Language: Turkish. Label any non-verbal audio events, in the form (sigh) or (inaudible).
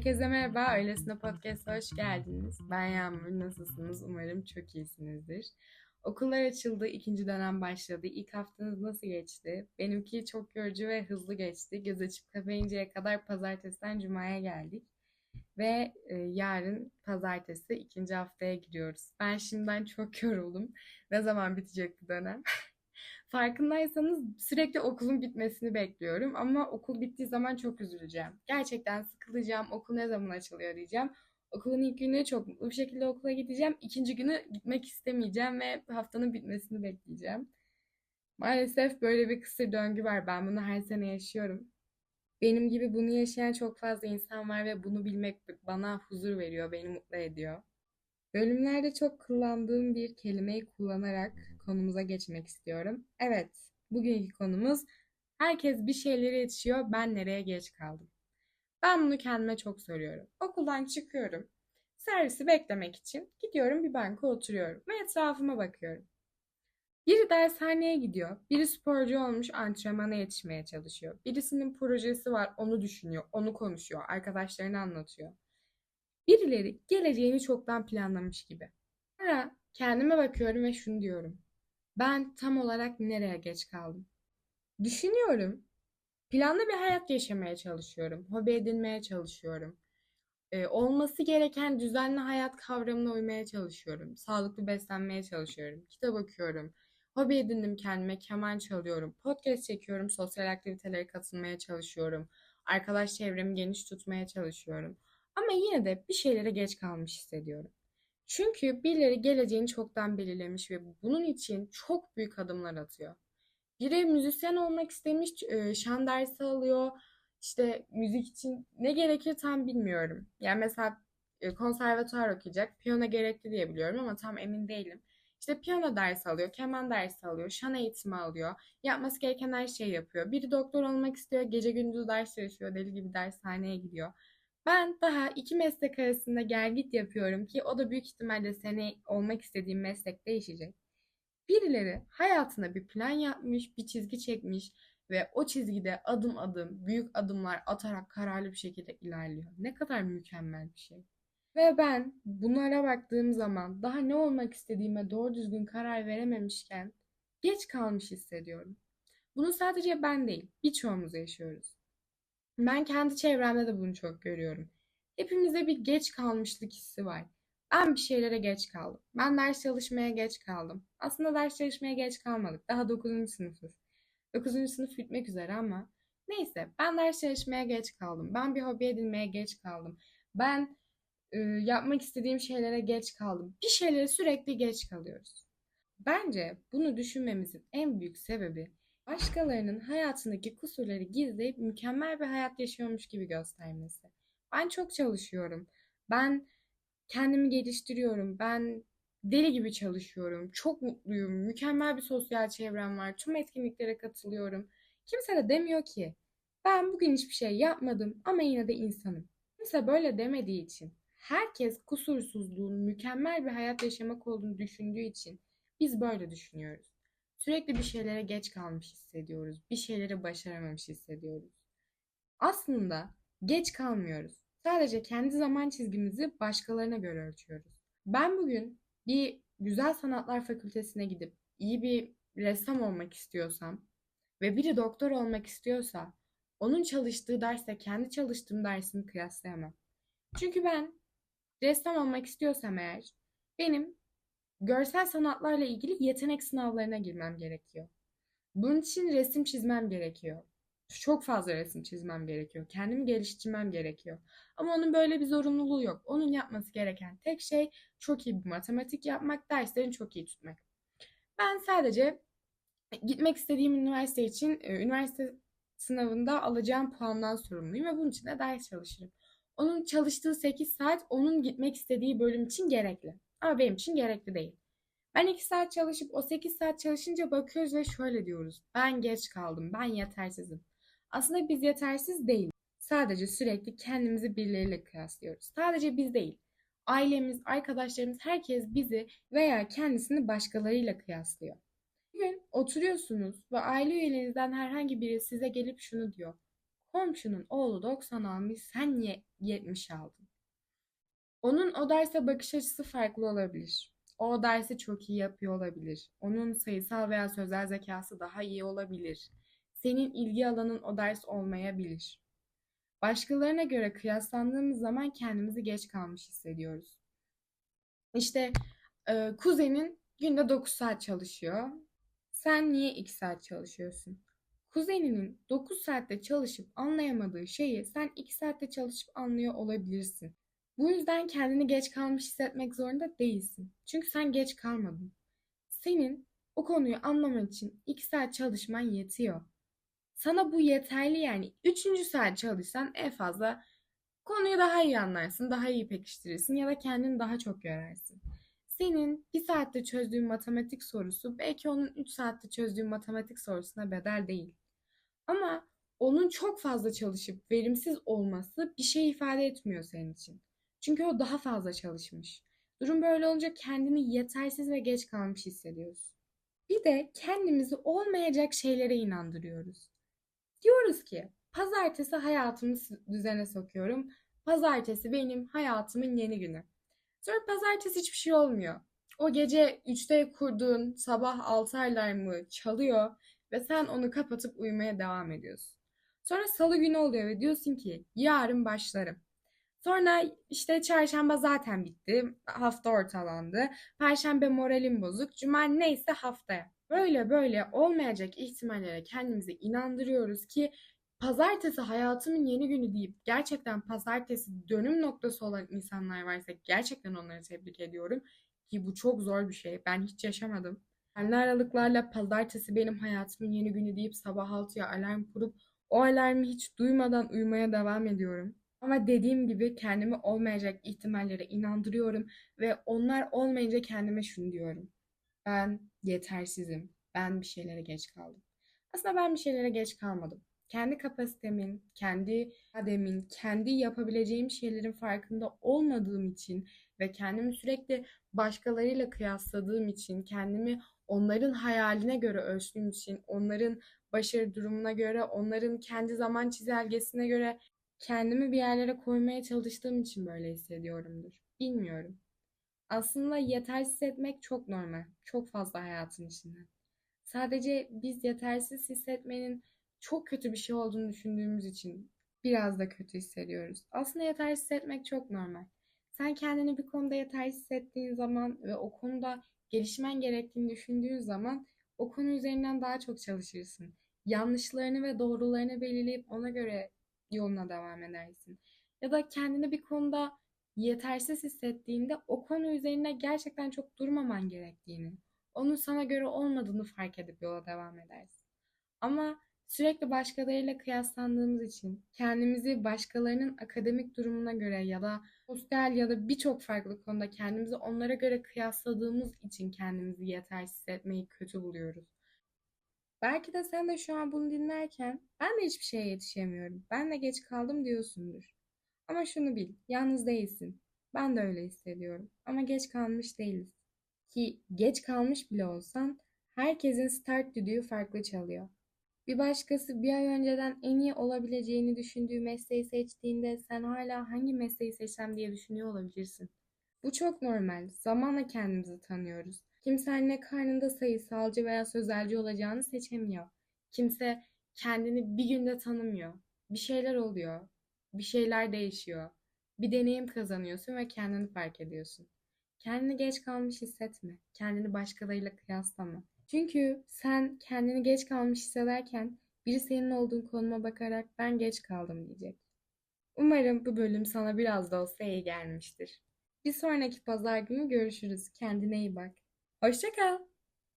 Herkese merhaba, Öylesine Podcast'a hoş geldiniz. Ben Yağmur, nasılsınız? Umarım çok iyisinizdir. Okullar açıldı, ikinci dönem başladı. İlk haftanız nasıl geçti? Benimki çok yorucu ve hızlı geçti. Göz açıp kapayıncaya kadar pazartesiden cumaya geldik. Ve e, yarın pazartesi ikinci haftaya giriyoruz. Ben şimdiden çok yoruldum. Ne zaman bitecek bu dönem? (laughs) Farkındaysanız sürekli okulun bitmesini bekliyorum ama okul bittiği zaman çok üzüleceğim. Gerçekten sıkılacağım. Okul ne zaman açılıyor diyeceğim. Okulun ilk günü çok mutlu bir şekilde okula gideceğim. İkinci günü gitmek istemeyeceğim ve haftanın bitmesini bekleyeceğim. Maalesef böyle bir kısır döngü var. Ben bunu her sene yaşıyorum. Benim gibi bunu yaşayan çok fazla insan var ve bunu bilmek bana huzur veriyor, beni mutlu ediyor. Bölümlerde çok kullandığım bir kelimeyi kullanarak konumuza geçmek istiyorum. Evet, bugünkü konumuz herkes bir şeylere yetişiyor, ben nereye geç kaldım? Ben bunu kendime çok soruyorum. Okuldan çıkıyorum. Servisi beklemek için gidiyorum bir banka oturuyorum ve etrafıma bakıyorum. Biri dershaneye gidiyor, biri sporcu olmuş antrenmana yetişmeye çalışıyor. Birisinin projesi var, onu düşünüyor, onu konuşuyor, arkadaşlarını anlatıyor. Birileri geleceğini çoktan planlamış gibi. Sonra kendime bakıyorum ve şunu diyorum. Ben tam olarak nereye geç kaldım? Düşünüyorum. Planlı bir hayat yaşamaya çalışıyorum. Hobi edinmeye çalışıyorum. Ee, olması gereken düzenli hayat kavramına uymaya çalışıyorum. Sağlıklı beslenmeye çalışıyorum. Kitap okuyorum. Hobi edindim kendime. Keman çalıyorum. Podcast çekiyorum. Sosyal aktivitelere katılmaya çalışıyorum. Arkadaş çevremi geniş tutmaya çalışıyorum. Ama yine de bir şeylere geç kalmış hissediyorum. Çünkü birileri geleceğini çoktan belirlemiş ve bunun için çok büyük adımlar atıyor. Biri müzisyen olmak istemiş, e, şan dersi alıyor. İşte müzik için ne gerekir tam bilmiyorum. Yani mesela e, konservatuar okuyacak, piyano gerekli diye biliyorum ama tam emin değilim. İşte piyano dersi alıyor, keman dersi alıyor, şan eğitimi alıyor. Yapması gereken her şeyi yapıyor. Biri doktor olmak istiyor, gece gündüz ders çalışıyor, deli gibi dershaneye gidiyor. Ben daha iki meslek arasında gel git yapıyorum ki o da büyük ihtimalle sene olmak istediğim meslek değişecek. Birileri hayatına bir plan yapmış, bir çizgi çekmiş ve o çizgide adım adım büyük adımlar atarak kararlı bir şekilde ilerliyor. Ne kadar mükemmel bir şey. Ve ben bunlara baktığım zaman daha ne olmak istediğime doğru düzgün karar verememişken geç kalmış hissediyorum. Bunu sadece ben değil, birçoğumuz yaşıyoruz. Ben kendi çevremde de bunu çok görüyorum. Hepimizde bir geç kalmışlık hissi var. Ben bir şeylere geç kaldım. Ben ders çalışmaya geç kaldım. Aslında ders çalışmaya geç kalmadık. Daha 9. sınıfız. 9. sınıf bitmek üzere ama neyse ben ders çalışmaya geç kaldım. Ben bir hobi edinmeye geç kaldım. Ben e, yapmak istediğim şeylere geç kaldım. Bir şeylere sürekli geç kalıyoruz. Bence bunu düşünmemizin en büyük sebebi başkalarının hayatındaki kusurları gizleyip mükemmel bir hayat yaşıyormuş gibi göstermesi. Ben çok çalışıyorum. Ben kendimi geliştiriyorum. Ben deli gibi çalışıyorum. Çok mutluyum. Mükemmel bir sosyal çevrem var. Tüm etkinliklere katılıyorum. Kimse de demiyor ki ben bugün hiçbir şey yapmadım ama yine de insanım. Kimse böyle demediği için, herkes kusursuzluğun mükemmel bir hayat yaşamak olduğunu düşündüğü için biz böyle düşünüyoruz. Sürekli bir şeylere geç kalmış hissediyoruz. Bir şeyleri başaramamış hissediyoruz. Aslında geç kalmıyoruz. Sadece kendi zaman çizgimizi başkalarına göre ölçüyoruz. Ben bugün bir güzel sanatlar fakültesine gidip iyi bir ressam olmak istiyorsam ve biri doktor olmak istiyorsa onun çalıştığı dersle kendi çalıştığım dersimi kıyaslayamam. Çünkü ben ressam olmak istiyorsam eğer benim görsel sanatlarla ilgili yetenek sınavlarına girmem gerekiyor. Bunun için resim çizmem gerekiyor. Çok fazla resim çizmem gerekiyor. Kendimi geliştirmem gerekiyor. Ama onun böyle bir zorunluluğu yok. Onun yapması gereken tek şey çok iyi bir matematik yapmak, derslerini çok iyi tutmak. Ben sadece gitmek istediğim üniversite için e, üniversite sınavında alacağım puandan sorumluyum ve bunun için de ders çalışırım. Onun çalıştığı 8 saat onun gitmek istediği bölüm için gerekli. Ama benim için gerekli değil. Ben 2 saat çalışıp o 8 saat çalışınca bakıyoruz ve şöyle diyoruz. Ben geç kaldım, ben yetersizim. Aslında biz yetersiz değiliz. Sadece sürekli kendimizi birileriyle kıyaslıyoruz. Sadece biz değil. Ailemiz, arkadaşlarımız, herkes bizi veya kendisini başkalarıyla kıyaslıyor. Bugün oturuyorsunuz ve aile üyelerinizden herhangi biri size gelip şunu diyor. Komşunun oğlu 90 almış, sen niye 70 aldın? Onun o derse bakış açısı farklı olabilir. O, dersi çok iyi yapıyor olabilir. Onun sayısal veya sözel zekası daha iyi olabilir. Senin ilgi alanın o ders olmayabilir. Başkalarına göre kıyaslandığımız zaman kendimizi geç kalmış hissediyoruz. İşte e, kuzenin günde 9 saat çalışıyor. Sen niye 2 saat çalışıyorsun? Kuzeninin 9 saatte çalışıp anlayamadığı şeyi sen 2 saatte çalışıp anlıyor olabilirsin. Bu yüzden kendini geç kalmış hissetmek zorunda değilsin. Çünkü sen geç kalmadın. Senin o konuyu anlaman için 2 saat çalışman yetiyor. Sana bu yeterli yani. Üçüncü saat çalışsan en fazla konuyu daha iyi anlarsın, daha iyi pekiştirirsin ya da kendini daha çok göresin. Senin bir saatte çözdüğün matematik sorusu belki onun 3 saatte çözdüğün matematik sorusuna bedel değil. Ama onun çok fazla çalışıp verimsiz olması bir şey ifade etmiyor senin için. Çünkü o daha fazla çalışmış. Durum böyle olunca kendini yetersiz ve geç kalmış hissediyorsun. Bir de kendimizi olmayacak şeylere inandırıyoruz. Diyoruz ki pazartesi hayatımı düzene sokuyorum. Pazartesi benim hayatımın yeni günü. Sonra pazartesi hiçbir şey olmuyor. O gece 3'te kurduğun sabah 6 alarmı çalıyor ve sen onu kapatıp uyumaya devam ediyorsun. Sonra salı günü oluyor ve diyorsun ki yarın başlarım. Sonra işte çarşamba zaten bitti. Hafta ortalandı. Perşembe moralim bozuk. Cuma neyse haftaya. Böyle böyle olmayacak ihtimallere kendimizi inandırıyoruz ki pazartesi hayatımın yeni günü deyip gerçekten pazartesi dönüm noktası olan insanlar varsa gerçekten onları tebrik ediyorum. Ki bu çok zor bir şey. Ben hiç yaşamadım. Kendi aralıklarla pazartesi benim hayatımın yeni günü deyip sabah 6'ya alarm kurup o alarmı hiç duymadan uyumaya devam ediyorum. Ama dediğim gibi kendimi olmayacak ihtimallere inandırıyorum ve onlar olmayınca kendime şunu diyorum. Ben yetersizim. Ben bir şeylere geç kaldım. Aslında ben bir şeylere geç kalmadım. Kendi kapasitemin, kendi ademin, kendi yapabileceğim şeylerin farkında olmadığım için ve kendimi sürekli başkalarıyla kıyasladığım için, kendimi onların hayaline göre ölçtüğüm için, onların başarı durumuna göre, onların kendi zaman çizelgesine göre kendimi bir yerlere koymaya çalıştığım için böyle hissediyorumdur. Bilmiyorum. Aslında yetersiz hissetmek çok normal. Çok fazla hayatın içinde. Sadece biz yetersiz hissetmenin çok kötü bir şey olduğunu düşündüğümüz için biraz da kötü hissediyoruz. Aslında yetersiz hissetmek çok normal. Sen kendini bir konuda yetersiz hissettiğin zaman ve o konuda gelişmen gerektiğini düşündüğün zaman o konu üzerinden daha çok çalışırsın. Yanlışlarını ve doğrularını belirleyip ona göre yoluna devam edersin. Ya da kendini bir konuda yetersiz hissettiğinde o konu üzerine gerçekten çok durmaman gerektiğini, onun sana göre olmadığını fark edip yola devam edersin. Ama sürekli başkalarıyla kıyaslandığımız için kendimizi başkalarının akademik durumuna göre ya da sosyal ya da birçok farklı konuda kendimizi onlara göre kıyasladığımız için kendimizi yetersiz hissetmeyi kötü buluyoruz. Belki de sen de şu an bunu dinlerken ben de hiçbir şeye yetişemiyorum. Ben de geç kaldım diyorsundur. Ama şunu bil, yalnız değilsin. Ben de öyle hissediyorum. Ama geç kalmış değiliz. Ki geç kalmış bile olsan herkesin start düdüğü farklı çalıyor. Bir başkası bir ay önceden en iyi olabileceğini düşündüğü mesleği seçtiğinde sen hala hangi mesleği seçsem diye düşünüyor olabilirsin. Bu çok normal. Zamanla kendimizi tanıyoruz. Kimse anne karnında sayısalcı veya sözelci olacağını seçemiyor. Kimse kendini bir günde tanımıyor. Bir şeyler oluyor. Bir şeyler değişiyor. Bir deneyim kazanıyorsun ve kendini fark ediyorsun. Kendini geç kalmış hissetme. Kendini başkalarıyla kıyaslama. Çünkü sen kendini geç kalmış hissederken biri senin olduğun konuma bakarak ben geç kaldım diyecek. Umarım bu bölüm sana biraz da olsa iyi gelmiştir. Bir sonraki pazar günü görüşürüz. Kendine iyi bak. Hoşça kal.